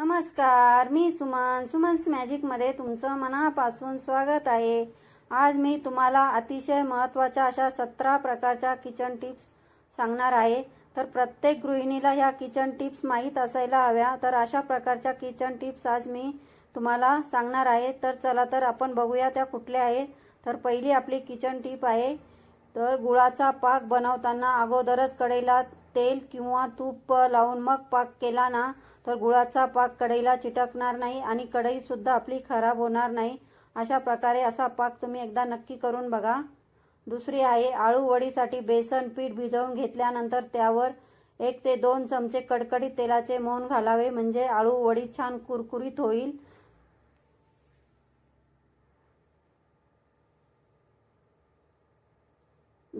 नमस्कार मी सुमन. सुमन्स मॅजिकमध्ये तुमचं मनापासून स्वागत आहे. आज मी तुम्हाला अतिशय महत्त्वाच्या अशा सतरा प्रकारच्या किचन टिप्स सांगणार आहे. तर प्रत्येक गृहिणीला ह्या किचन टिप्स माहीत असायला हव्या. तर अशा प्रकारच्या किचन टिप्स आज मी तुम्हाला सांगणार आहे. तर चला तर आपण बघूया त्या कुठल्या आहेत. तर पहिली आपली किचन टिप आहे. तर गुळाचा पाक बनवताना अगोदरच कढईला तेल किंवा तूप लावून मग पाक केला ना तर गुळाचा पाक कढईला चिटकणार नाही आणि कढईसुद्धा आपली खराब होणार नाही. अशा प्रकारे असा पाक तुम्ही एकदा नक्की करून बघा. दुसरी आहे आळू वडीसाठी बेसन पीठ भिजवून घेतल्यानंतर त्यावर एक ते दोन चमचे कडकडीत तेलाचे मोहन घालावे. म्हणजे आळू वडी छान कुरकुरीत होईल.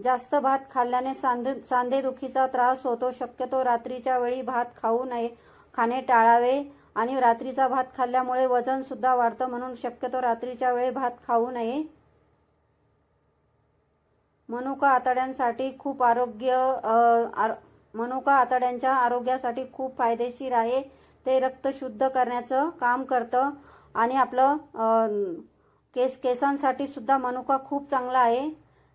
जास्त भात खाल्ल्याने सांधे सांधेदुखीचा त्रास होतो. शक्यतो रात्रीच्या वेळी भात खाऊ नये. खाणे टाळावे आणि रात्रीचा भात खाल्ल्यामुळे वजन सुद्धा वाढतं म्हणून शक्यतो रात्रीच्या वेळी भात खाऊ नये. मनुका आतड्यांसाठी खूप आरोग्य आर मनुका आतड्यांच्या आरोग्यासाठी खूप फायदेशीर आहे. ते रक्त शुद्ध करण्याचं काम करतं आणि आपलं केस केसांसाठी सुद्धा मनुका खूप चांगला आहे.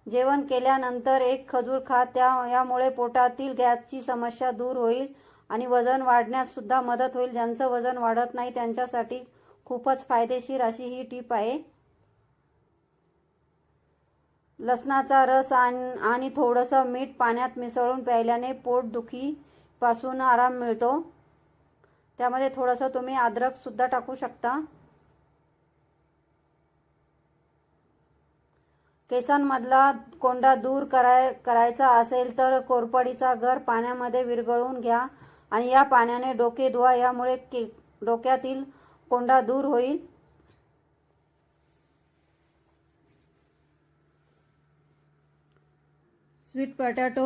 जेवण केल्यानंतर एक खजूर खा त्या यामुळे पोटातील गॅसची समस्या दूर होईल आणि वजन वाढण्यास सुद्धा मदत होईल. ज्यांचं वजन वाढत नाही त्यांच्यासाठी खूपच फायदेशीर अशी ही टीप आहे. लसणाचा रस आणि थोडंसं मीठ पाण्यात मिसळून प्यायल्याने पोटदुखीपासून आराम मिळतो. त्यामध्ये थोडंसं तुम्ही अद्रक सुद्धा टाकू शकता. केसांमधला कोंडा दूर कराय करायचा असेल तर कोरपडीचा घर पाण्यामध्ये विरघळवून घ्या आणि या पाण्याने डोके धुवा. यामुळे के डोक्यातील कोंडा दूर होईल. स्वीट पटॅटो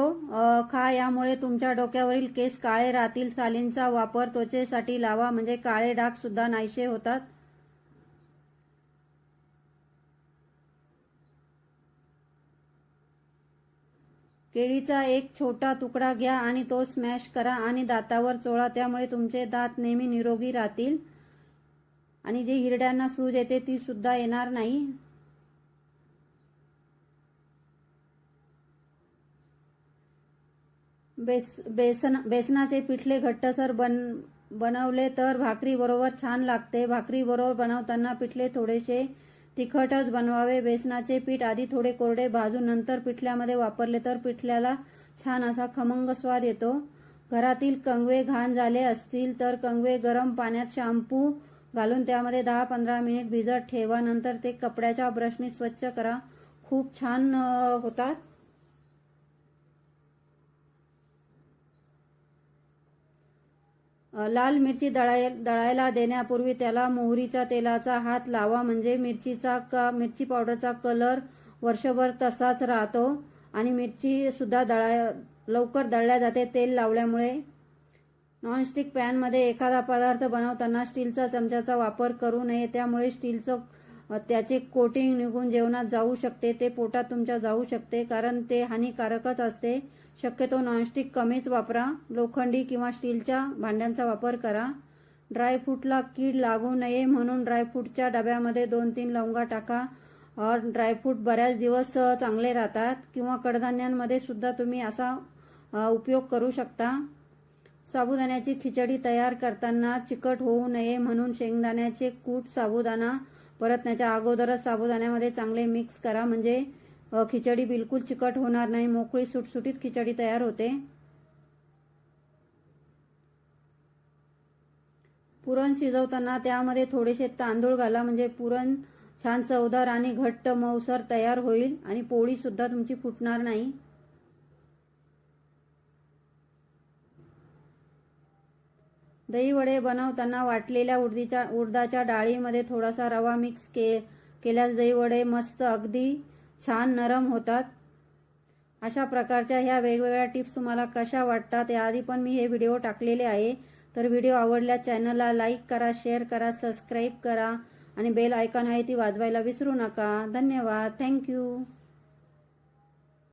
खा. यामुळे तुमच्या डोक्यावरील केस काळे राहतील. सालींचा वापर त्वचेसाठी लावा. म्हणजे काळे डाग सुद्धा नाहीसे होतात. केळीचा एक छोटा तुकडा घ्या आणि तो स्मॅश करा आणि दातावर चोळा. त्यामुळे तुमचे दात नेहमी निरोगी राहतील. आणि जे हिरड्यांना सूज येते ती सुद्धा येणार नाही. बेस बेसन बेसनाचे पिठले घट्टसर बन बनवले तर भाकरी बरोबर छान लागते. भाकरी बरोबर बनवताना पिठले थोडेसे तिखटच बनवावे. बेसनाचे पीठ आधी थोडे कोरडे भाजून नंतर पिठल्यामध्ये वापरले तर पिठल्याला छान असा खमंग स्वाद येतो. घरातील कंगवे घाण झाले असतील तर कंगवे गरम पाण्यात शॅम्पू घालून त्यामध्ये दहा पंधरा मिनिट भिजत ठेवा. नंतर ते कपड्याच्या ब्रशने स्वच्छ करा. खूप छान होतात. लाल मिरची दळाय दळायला देण्यापूर्वी त्याला मोहरीच्या तेलाचा हात लावा म्हणजे मिरचीचा का मिरची पावडरचा कलर वर्षभर तसाच राहतो आणि मिरची सुद्धा दळाय लवकर दळल्या जाते तेल लावल्यामुळे. नॉनस्टिक पॅनमध्ये एखादा पदार्थ बनवताना स्टीलचा चमच्याचा वापर करू नये त्यामुळे स्टीलचं त्याचे कोटिंग निघून जेवणात जाऊ शकते ते पोटात तुमच्या जाऊ शकते कारण ते हानिकारकच असते. शक्यतो नॉनस्टिक कमीच वापरा. लोखंडी किंवा स्टीलच्या भांड्यांचा वापर करा. ड्रायफ्रूटला कीड लागू नये म्हणून ड्रायफ्रूटच्या डब्यामध्ये दोन तीन लवंगा टाका. और ड्रायफ्रूट बऱ्याच दिवस चांगले राहतात किंवा कडधान्यांमध्ये सुद्धा तुम्ही असा उपयोग करू शकता. साबुदाण्याची खिचडी तयार करताना चिकट होऊ नये म्हणून शेंगदाण्याचे कूट साबुदाणा परत त्याच्या अगोदरच साबुदाण्यामध्ये चांगले मिक्स करा. म्हणजे खिचडी बिलकुल चिकट होणार नाही. मोकळी सुटसुटीत खिचडी तयार होते. पुरण शिजवताना त्यामध्ये थोडेसे तांदूळ घाला. म्हणजे पुरण छान चवदार आणि घट्ट मऊसर तयार होईल आणि पोळी सुद्धा तुमची फुटणार नाही. दही वडे बनवताना वाटलेल्या उडदीच्या उडदाच्या डाळीमध्ये थोडासा रवा मिक्स के केल्यास दही वडे मस्त अगदी छान नरम होतात. अशा प्रकारच्या ह्या वेगवेगळ्या टिप्स तुम्हाला कशा वाटतात याआधी पण मी हे व्हिडिओ टाकलेले आहे. तर व्हिडिओ आवडल्यास चॅनलला लाईक करा शेअर करा सबस्क्राईब करा आणि बेल आयकॉन आहे ती वाजवायला विसरू नका. धन्यवाद. थँक्यू